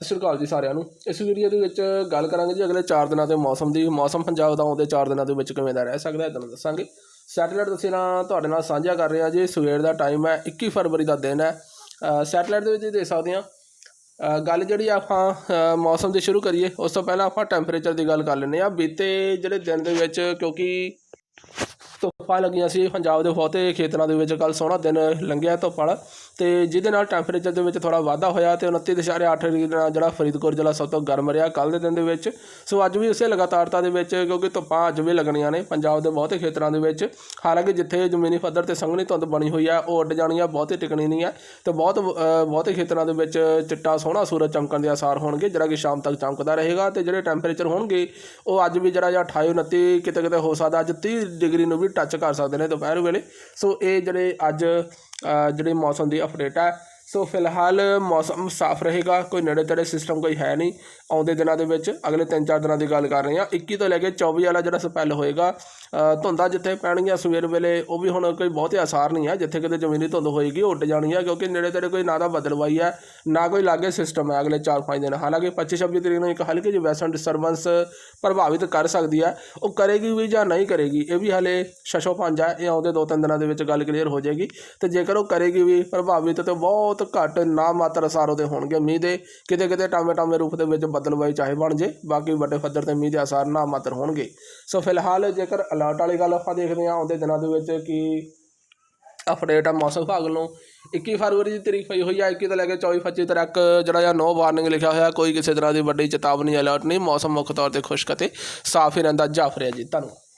ਸਤਿ ਸ਼੍ਰੀ ਅਕਾਲ ਜੀ ਸਾਰਿਆਂ ਨੂੰ। ਇਸ ਵੀਡੀਓ ਦੇ ਵਿੱਚ ਗੱਲ ਕਰਾਂਗੇ ਜੀ ਅਗਲੇ 4 ਦਿਨਾਂ ਦੇ ਮੌਸਮ ਦੀ। ਮੌਸਮ ਪੰਜਾਬ ਦਾ ਆਉਂਦੇ 4 ਦਿਨਾਂ ਦੇ ਵਿੱਚ ਕਿਵੇਂ ਦਾ ਰਹਿ ਸਕਦਾ ਹੈ ਤੁਹਾਨੂੰ ਦੱਸਾਂਗੇ। ਸੈਟੇਲਾਈਟ ਤਸਵੀਰਾਂ ਤੁਹਾਡੇ ਨਾਲ ਸਾਂਝਾ ਕਰ ਰਹੇ ਹਾਂ ਜੀ। ਸਵੇਰ ਦਾ ਟਾਈਮ ਹੈ 21 ਫਰਵਰੀ ਦਾ ਦਿਨ ਹੈ। ਸੈਟੇਲਾਈਟ ਦੇ ਵਿੱਚ ਦੇਖ ਸਕਦੇ ਹਾਂ। ਗੱਲ ਜਿਹੜੀ ਆਪਾਂ ਮੌਸਮ ਦੀ ਸ਼ੁਰੂ ਕਰੀਏ, ਉਸ ਤੋਂ ਪਹਿਲਾਂ ਆਪਾਂ ਟੈਂਪਰੇਚਰ ਦੀ ਗੱਲ ਕਰ ਲੈਂਦੇ ਹਾਂ। ਬੀਤੇ ਜਿਹੜੇ ਦਿਨ ਦੇ ਵਿੱਚ, ਕਿਉਂਕਿ ਧੁੱਪਾਂ ਲੱਗੀਆਂ ਸੀ ਪੰਜਾਬ ਦੇ ਬਹੁਤੇ ਖੇਤਰਾਂ ਦੇ ਵਿੱਚ ਕੱਲ ਸੋਹਣਾ ਦਿਨ ਲੰਘਿਆ ਧੁੱਪ ਵਾਲਾ। ਤੇ ਜਿਹਦੇ ਨਾਲ ਟੈਂਪਰੇਚਰ ਦੇ ਵਿੱਚ ਥੋੜਾ ਵਾਧਾ ਹੋਇਆ ਤੇ 29.8 ਡਿਗਰੀ ਨਾਲ ਜਿਹੜਾ ਫਰੀਦਕੋਟ ਜ਼ਿਲ੍ਹਾ ਸਭ ਤੋਂ ਗਰਮ ਰਿਹਾ ਕੱਲ ਦੇ ਦਿਨ ਦੇ ਵਿੱਚ। ਸੋ ਅੱਜ ਵੀ ਉਸੇ ਲਗਾਤਾਰਤਾ ਦੇ ਵਿੱਚ, ਕਿਉਂਕਿ ਧੁੱਪਾਂ ਅੱਜ ਵੀ ਲੱਗਣੀਆਂ ਨੇ ਪੰਜਾਬ ਦੇ ਬਹੁਤੇ ਖੇਤਰਾਂ ਦੇ ਵਿੱਚ। ਹਾਲਾਂਕਿ ਜਿੱਥੇ ਜ਼ਮੀਨੀ ਪੱਧਰ ਤੇ ਸੰਘਣੀ ਧੁੰਦ ਬਣੀ ਹੋਈ ਆ, ਉਹ ਉੱਡ ਜਾਣੀ ਆ, ਬਹੁਤੀ ਟਿਕਣੀ ਨਹੀਂ ਆ। ਤੇ ਬਹੁਤ ਬਹੁਤੇ ਖੇਤਰਾਂ ਦੇ ਵਿੱਚ ਚਿੱਟਾ ਸੋਹਣਾ ਸੂਰਜ ਚਮਕਣ ਦੇ ਆਸਾਰ ਹੋਣਗੇ, ਜਿਹੜਾ ਕਿ ਸ਼ਾਮ ਤੱਕ ਚਮਕਦਾ ਰਹੇਗਾ। ਤੇ ਜਿਹੜੇ ਟੈਂਪਰੇਚਰ ਹੋਣਗੇ, ਉਹ ਅੱਜ ਵੀ ਜਿਹੜਾ ਜਿਹਾ 28 29 ਕਿਤੇ ਕਿਤੇ ਹੋ ਸਕਦਾ, ਅੱਜ 30 ਡਿਗਰੀ ਨੂੰ ਵੀ ਟੱਚ ਕਰ ਸਕਦੇ ਨੇ ਦੁਪਹਿਰ ਵੇਲੇ। ਸੋ ਇਹ ਜਿਹੜੇ ਅੱਜ ਅ, ਜਿਹੜੀ ਮੌਸਮ ਦੀ ਅਪਡੇਟ ਹੈ ਸੋ ਫਿਲਹਾਲ ਮੌਸਮ ਸਾਫ਼ ਰਹੇਗਾ, ਕੋਈ ਨੇੜੇ ਤੇੜੇ ਸਿਸਟਮ ਕੋਈ ਹੈ ਨਹੀਂ। ਆਉਂਦੇ ਦਿਨਾਂ ਦੇ ਵਿੱਚ ਅਗਲੇ 3-4 ਦਿਨਾਂ ਦੀ ਗੱਲ ਕਰ ਰਹੇ ਹਾਂ। 21 ਤੋਂ ਲੈ ਕੇ 24 ਵਾਲਾ ਜਿਹੜਾ ਸਪੈਲ ਹੋਏਗਾ ਧੁੰਦਾਂ ਜਿੱਥੇ ਪੈਣਗੀਆਂ ਸਵੇਰ ਵੇਲੇ, ਉਹ ਵੀ ਹੁਣ ਕੋਈ ਬਹੁਤੇ ਆਸਾਰ ਨਹੀਂ ਹੈ। ਜਿੱਥੇ ਕਿਤੇ ਜ਼ਮੀਨੀ ਧੁੰਦ ਹੋਏਗੀ, ਉੱਡ ਜਾਣੀ ਹੈ, ਕਿਉਂਕਿ ਨੇੜੇ ਤੇੜੇ ਕੋਈ ਨਾ ਤਾਂ ਬਦਲਵਾਈ ਹੈ, ਨਾ ਕੋਈ ਲਾਗੇ ਸਿਸਟਮ ਹੈ ਅਗਲੇ 4-5 ਦਿਨ। ਹਾਲਾਂਕਿ 25-26 ਤਰੀਕ ਨੂੰ ਇੱਕ ਹਲਕੀ ਜਿਹੀ ਵੈਸਟਰਨ ਡਿਸਟਰਬੈਂਸ ਪ੍ਰਭਾਵਿਤ ਕਰ ਸਕਦੀ ਹੈ। ਉਹ ਕਰੇਗੀ ਵੀ ਜਾਂ ਨਹੀਂ ਕਰੇਗੀ, ਇਹ ਵੀ ਹਲੇ ਛਛੋ ਪੰਜ ਹੈ। ਇਹ ਆਉਂਦੇ ਦੋ ਤਿੰਨ ਦਿਨਾਂ ਦੇ ਵਿੱਚ ਗੱਲ ਕਲੀਅਰ ਹੋ ਜਾਏਗੀ। ਤੇ ਜੇਕਰ ਉਹ ਕਰੇਗੀ ਵੀ ਪ੍ਰਭਾਵਿਤ, ਤੇ ਬਹੁਤ ਘੱਟ ਨਾ ਮਾਤਰ ਅਸਾਰ ਉਹਦੇ ਹੋਣਗੇ। ਮੀਂਹ ਦੇ ਕਿਤੇ ਕਿਤੇ ਟਾਮੇ ਟਾਮੇ ਰੂਪ ਦੇ ਵਿੱਚ ਬਦਲਵਾਈ ਚਾਹੇ ਬਣ ਜੇ, ਬਾਕੀ ਵੱਡੇ ਪੱਧਰ ਤੇ ਮੀਂਹ ਦੇ ਅਸਾਰ ਨਾ ਮਾਤਰ ਹੋਣਗੇ। ਸੋ ਫਿਲਹਾਲ ਜੇਕਰ ਅਲਰਟ ਵਾਲੀ ਗੱਲ ਆਪਾਂ ਦੇਖਦੇ ਹਾਂ ਆਉਂਦੇ ਦਿਨਾਂ ਦੇ ਵਿੱਚ ਕਿ ਅਪਡੇਟ ਆ ਮੌਸਮ ਵਿਭਾਗ ਨੂੰ 21 ਫਰਵਰੀ ਦੀ ਤਰੀਕ ਪਈ ਹੋਈ ਹੈ 21 ਤੋਂ ਲੈ ਕੇ 24 25 ਤੱਕ ਜਿਹੜਾ ਆ ਨੋ ਵਾਰਨਿੰਗ ਲਿਖਿਆ ਹੋਇਆ, ਕੋਈ ਕਿਸੇ ਤਰ੍ਹਾਂ ਦੀ ਵੱਡੀ ਚੇਤਾਵਨੀ ਅਲਰਟ ਨਹੀਂ। ਮੌਸਮ ਮੁੱਖ ਤੌਰ ਤੇ ਖੁਸ਼ਕ ਅਤੇ ਸਾਫ਼ ਹੀ ਰਹਿੰਦਾ। ਜਾਫਰਿਆ ਜੀ ਧੰਨਵਾਦ।